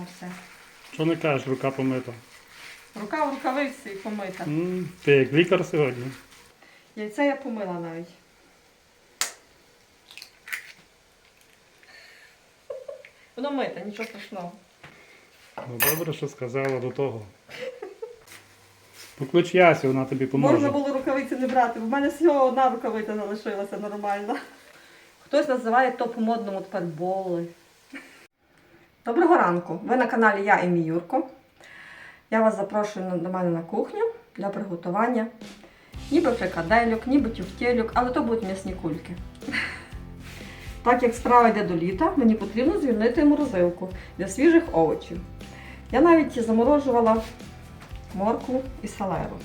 перемішуємо все. Що не кажеш, рука помита? Рука в рукавиці і помита. М, Ти як лікар сьогодні? Яйце я помила навіть. Воно мите, нічого страшного. Ну добре, що сказала до того. Поклич Ясю, вона тобі поможе. Можна було рукавиці не брати, бо в мене всього одна рукавиця залишилася нормально. Хтось називає то по-модному тепер боли. Доброго ранку! Ви на каналі Я і мій Юрко. Я вас запрошую до мене на кухню для приготування ніби фрикадельок, ніби тюфтєльок, але то будуть м'ясні кульки. Так як справа йде до літа, мені потрібно звільнити морозилку для свіжих овочів. Я навіть заморожувала моркву і салеру.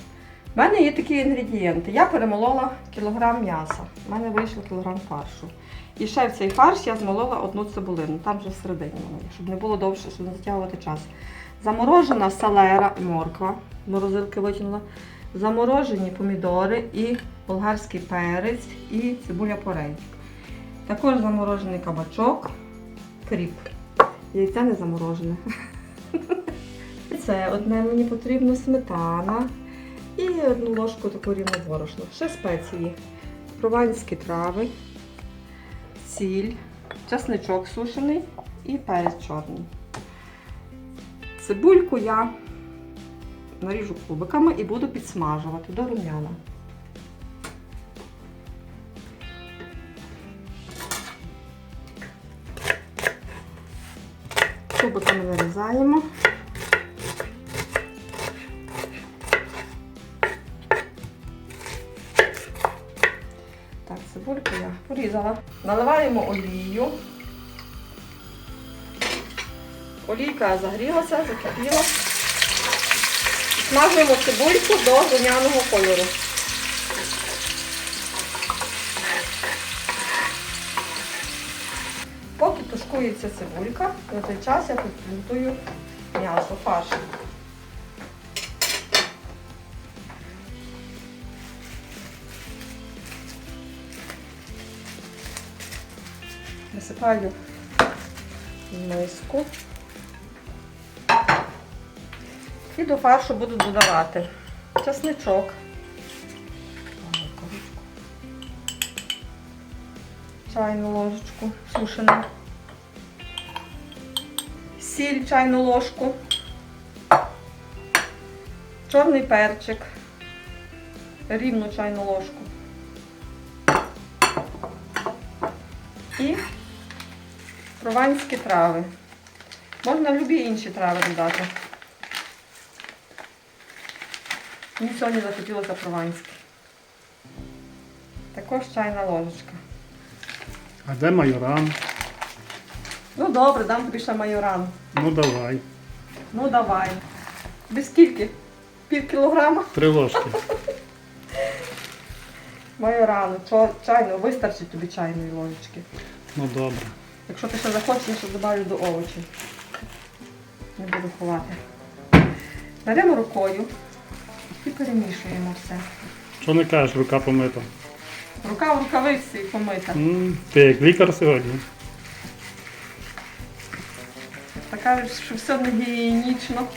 У мене є такі інгредієнти. Я перемолола кілограм м'яса. У мене вийшло кілограм фаршу. І ще в цей фарш я змолола одну цибулину, там вже всередині воно є, щоб не було довше, щоб не затягувати час. Заморожена салера, морква, морозилки витягнула. Заморожені помідори і болгарський перець і цибуля порей. Також заморожений кабачок, кріп. Яйце не заморожене. Це одне мені потрібно сметана і одну ложку таку рівну борошна. Ще спеції. Прованські трави, сіль, часничок сушений і перець чорний. Цибульку я наріжу кубиками і буду підсмажувати до рум'яна. Кубиками нарізаємо. Так, цибульку я порізала. Наливаємо олію. Олійка загрілася, закипіла. Смажуємо цибульку до рум'яного кольору. Поки тушкується цибулька, на той час я підготую м'ясо, фарш. Висипаю в миску. І до фаршу буду додавати часничок. Чайну ложечку сушену. Сіль чайну ложку. Чорний перчик. Рівну чайну ложку. І прованські трави. Можна любі інші трави додати. Мені сьогодні захотілося прованське. Також чайна ложечка. А де майоран? Ну добре, дам тобі ще майоран. Ну давай. Ну давай. Без скільки? Пів кілограма Три ложки. майорану. Чайну, вистачить тобі чайної ложечки. Ну добре. Якщо ти ще захочеш, я ще додаю до овочів. Не буду ховати. Беремо рукою і перемішуємо все. Що не кажеш, рука помита? Рука в рукавиці помита. М, Ти як лікар сьогодні? Така, що все не гігієнічно.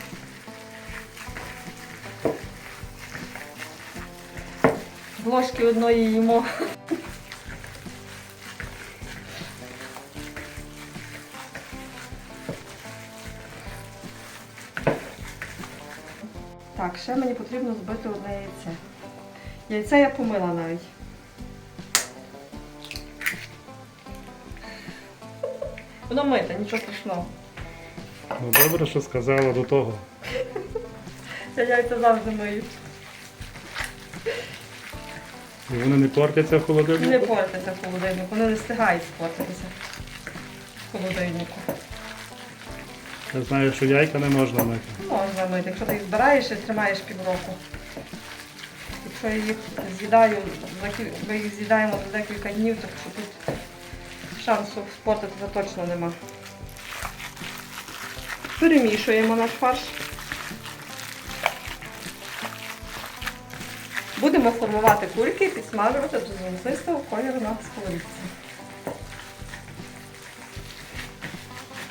З ложки одної їмо. Ще мені потрібно збити одне яйце. Яйце я помила навіть. Воно мите, нічого страшного. Ну добре, що сказала до того. Я яйця завжди мию. І вони не портяться в Не холодильнику? портиться в холодильнику, вони не встигають спортитися в холодильнику. Я знаю, що яйка не можна мити. Можна мити, якщо ти їх збираєш і тримаєш півроку. Якщо їх з'їдаю, ми їх з'їдаємо за декілька днів, так що тут шансу спортитися точно нема. Перемішуємо наш фарш. Будемо формувати кульки і підсмажувати до золотистого кольору на сковорідці.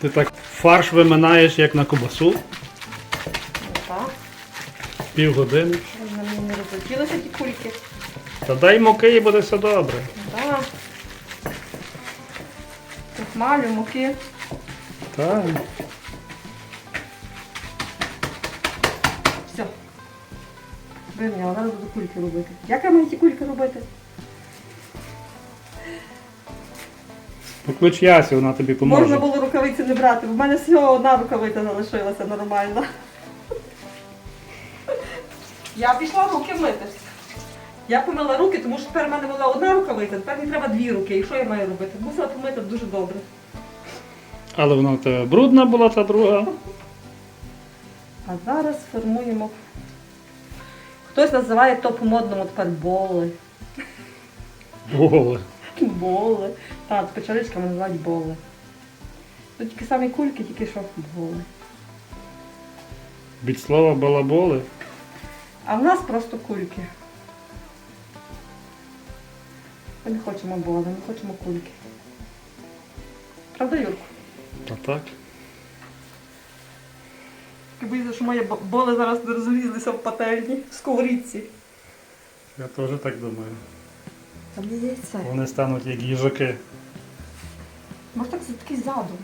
Ти так фарш виминаєш, як на кубасу, Отак. півгодини. Щоб на мені не розлетілися ті кульки. Та дай муки і буде все добре. Так. Крахмалю, муки. Так. Все. Вирівняла, зараз буду кульки робити. Як я маю ті кульки робити? Поклич Ясю, вона тобі поможе. Можна було рукавиці не брати, бо в мене всього одна рукавиця залишилася нормально. Я пішла руки мити. Я помила руки, тому що тепер в мене була одна рукавиця, тепер мені треба дві руки. І що я маю робити? Мусила помити дуже добре. Але вона в тебе брудна була та друга. А зараз формуємо. Хтось називає то по-модному тепер боли. Голе. Боли. Так, з печеричками називають боли. Тут тільки самі кульки, тільки що боли. Від слова балаболи. А в нас просто кульки. Ми не хочемо боли, ми хочемо кульки. Правда, Юрку? Та так. Тільки боюся, що мої боли зараз не розлізлися в пательні, в сковорідці. Я теж так думаю. Там є яйце. Вони стануть як їжаки. Може так такий задум.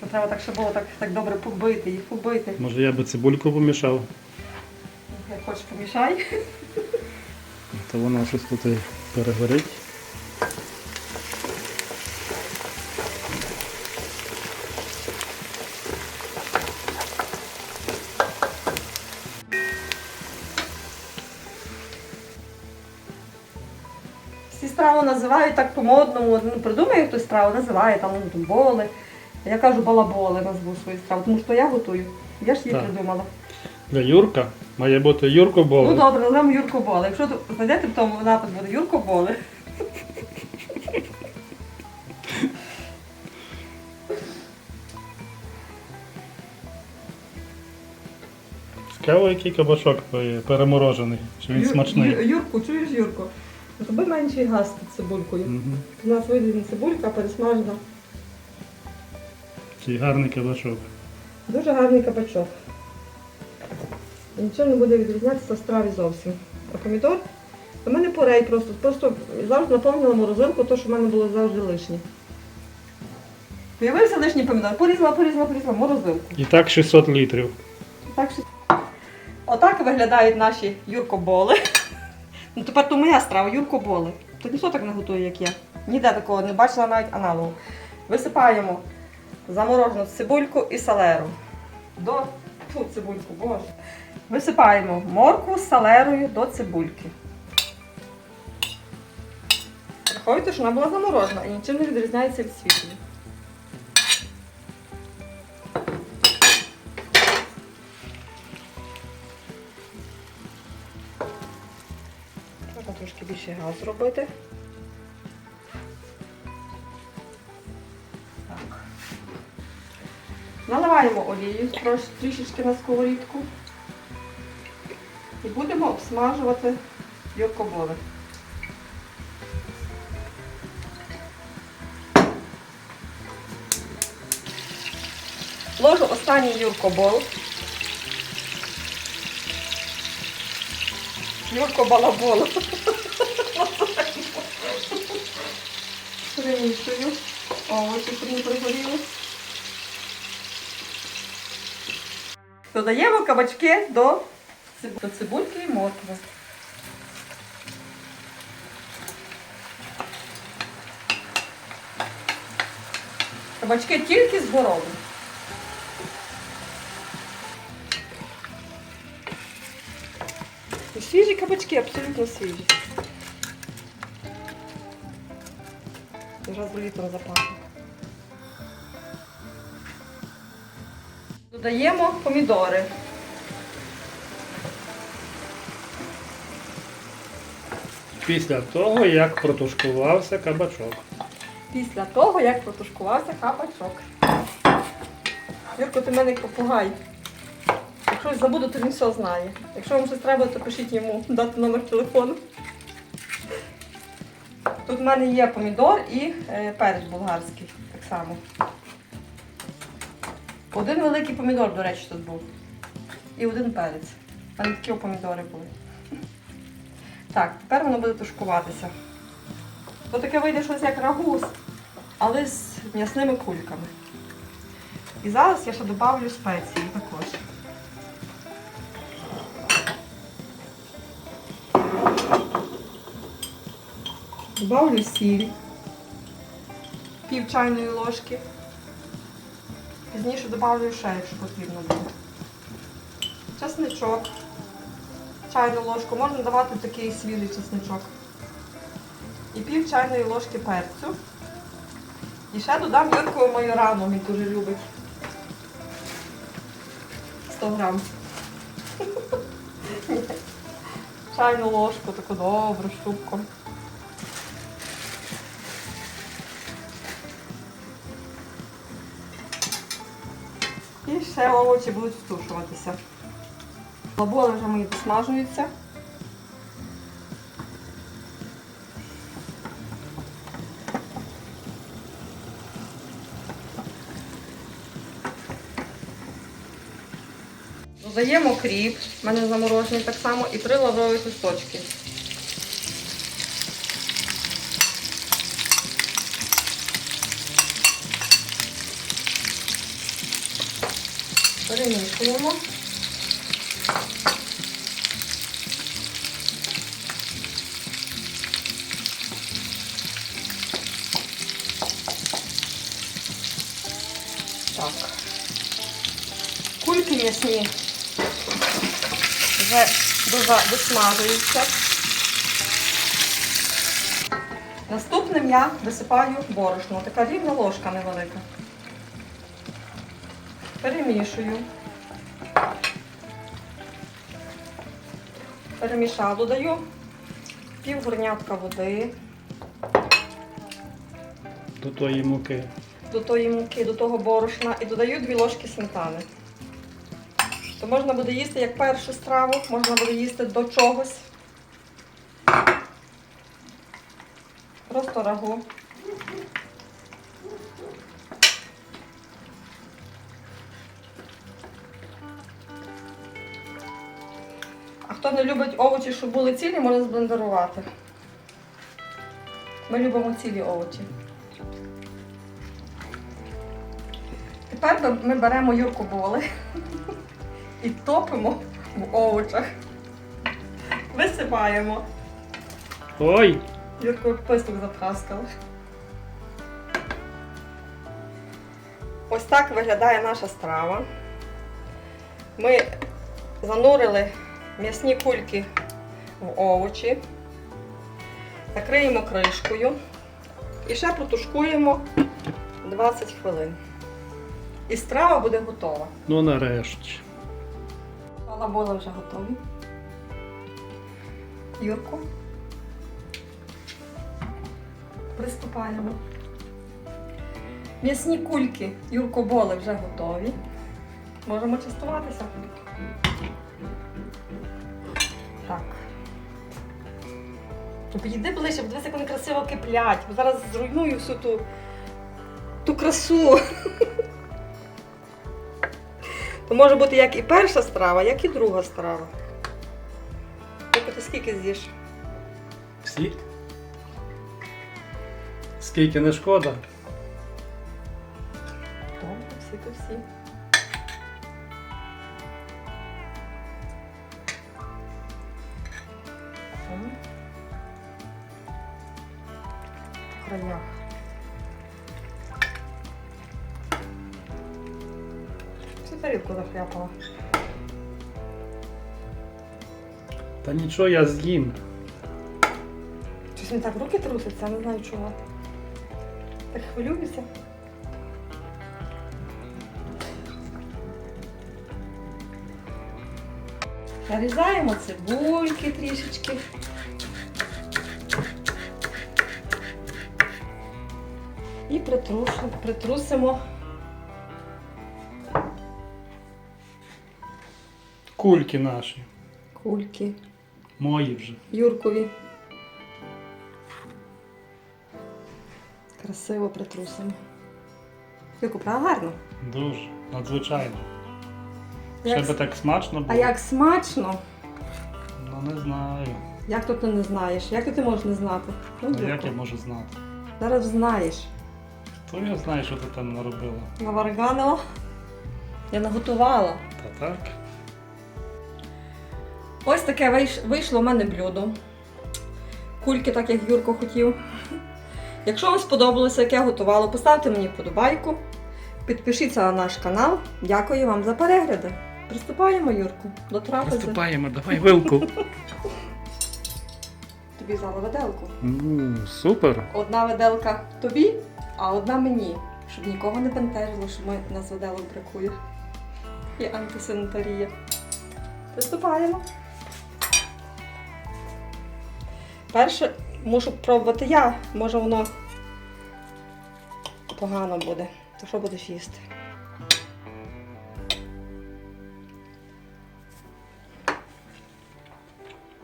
То треба так, щоб було так, так добре побити, їх побити. Може я би цибульку помішав, Як хочеш помішай. то воно щось тут перегорить. Страву називають так по-модному. Ну, придумає хтось страву, називає там ну, боли. Я кажу балаболи назву свою страву, тому що я готую. Я ж її Так. придумала. Для Юрка має бути Юрко Ну добре, назвемо Юрко Боли. Якщо тут знайдете в тому напис буде Юрко Боли. Цікаво, який кабачок переморожений. Чи він смачний. Ю- Юрку, чуєш Юрко? Зроби менший газ під цибулькою. Мгм. У нас вийде цибулька пересмажена. Такий гарний кабачок. Дуже гарний кабачок. Нічого не буде відрізнятися в страві зовсім. А помідор? У мене порей просто. Просто завжди наповнила морозилку, то, що в мене було завжди лишнє. Появився лишній помідор, порізала, порізала, порізала, морозилку. І так 600 літрів. Так що... Отак виглядають наші юркоболи. Ну тепер то моя страва, юркоболи. То ніхто так не готує, як я. Ніде такого не бачила навіть аналогу. Висипаємо заморожену цибульку і салеру. До Фу, цибульку, боже. Висипаємо моркву з салерою до цибульки. Враховуйте, що вона була заморожена і нічим не відрізняється від світлої. Трошки зробити. Так. Наливаємо олію трішечки на сковорідку і будемо обсмажувати юркоболи. Ложу останній юркобол. Юрко балабол. Перемішую. Овочі прям пригоріли. Додаємо кабачки до цибульки і моркви. Кабачки тільки з городу. Свіжі кабачки, абсолютно свіжі. З літом запахло. Додаємо помідори. Після того, як протушкувався кабачок. Після того, як протушкувався кабачок. Юрко, ти мене попугай. Якщо забуду, то він все знає. Якщо вам щось треба, то пишіть йому дати номер телефону. Тут в мене є помідор і е, перець болгарський так само. Один великий помідор, до речі, тут був. І один перець. У мене такі помідори були. Так, тепер воно буде тушкуватися. То таке вийде щось як рагус, але з м'ясними кульками. І зараз я ще додавлю спеції Добавлю сіль, пів чайної ложки. Пізніше додавлю ще, якщо потрібно буде. Чесничок, чайну ложку, можна давати такий свіжий чесничок. І пів чайної ложки перцю. І ще додам Юркову майорану, він дуже любить. 100 грам. Чайну ложку, таку добру штуку. Ще овочі будуть втушуватися. Лаболи вже мої досмажуються. Додаємо кріп, в мене заморожений так само, і три лаврові листочки. Перемішуємо. Так. Кульки м'ясні вже досмажуються. Наступним я висипаю борошно. Така рівна ложка невелика. Перемішую. Перемішала, додаю пів горнятка води До тої муки. до тої муки, до того борошна і додаю дві ложки сметани. То можна буде їсти як першу страву, можна буде їсти до чогось. Просто рагу. Хто не любить овочі, щоб були цілі, можна зблендерувати. Ми любимо цілі овочі. Тепер ми беремо юрку боли і топимо в овочах. Висипаємо. Ой! Юрку писток запраскала. Ось так виглядає наша страва. Ми занурили м'ясні кульки в овочі, накриємо кришкою і ще протушкуємо 20 хвилин. І страва буде готова. Ну нарешті. Лаболи вже готові. Юрку. Приступаємо. М'ясні кульки Юркоболи вже готові. Можемо частуватися. Так. Підійди ближче, подивися, як вони красиво киплять. Бо зараз зруйную всю ту, ту красу. То може бути як і перша страва, як і друга страва. Тобто ти скільки з'їш? Всі? Скільки не шкода? Добре, всі то всі. Нічого я з'їм. Щось мені так руки трусяться, не знаю чого. Так хвилююся. Нарізаємо цибульки трішечки. І притрусимо Кульки наші. кульки Мої вже. Юркові. красиво притрусимо. Правда гарно? Дуже, надзвичайно. Як Ще би так смачно було. А як смачно! Ну не знаю. Як тут ти не знаєш? Як ти можеш не знати? Ну, Ну, як я можу знати? Зараз знаєш. То я знаю, що ти там наробила. Наварганила. Я наготувала. Та так. Ось таке вийшло в мене блюдо. Кульки, так як Юрко хотів. Якщо вам сподобалося, як я готувала, поставте мені вподобайку. Підпишіться на наш канал. Дякую вам за перегляди. Приступаємо, Юрку, до трапези. Приступаємо, давай вилку. Тобі взяла виделку. Супер. Одна виделка тобі, а одна мені. Щоб нікого не бентежило, що ми нас виделок бракує. І антисанітарія. Приступаємо. Перше мушу пробувати я, може воно погано буде. То що будеш їсти?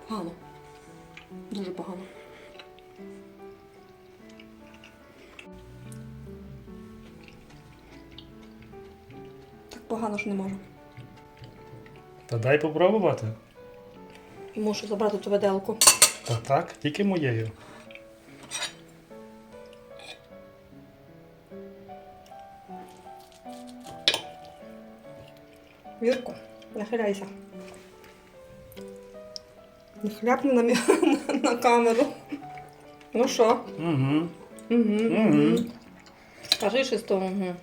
Погано. Дуже погано. Так погано ж не можу. Та дай попробувати. Мушу забрати ту виделку. Та так, тільки моєю. Вірку, нахиляйся. Не хляпни на, мі- на камеру. Ну що? Угу. Угу. Угу. Скажи то. Угу.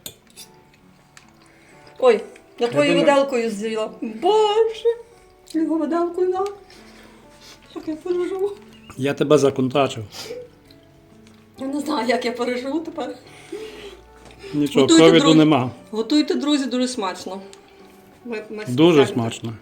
Ой, я твою думаю- виделкою з'їла. Боже! Його виделкою на. Як я переживу. Я тебе законтачив. Я не знаю, як я переживу тепер. Нічого, Готуйте, ковіду друзі. нема. Готуйте, друзі, дуже смачно. Ми, ми Дуже спеціально- смачно.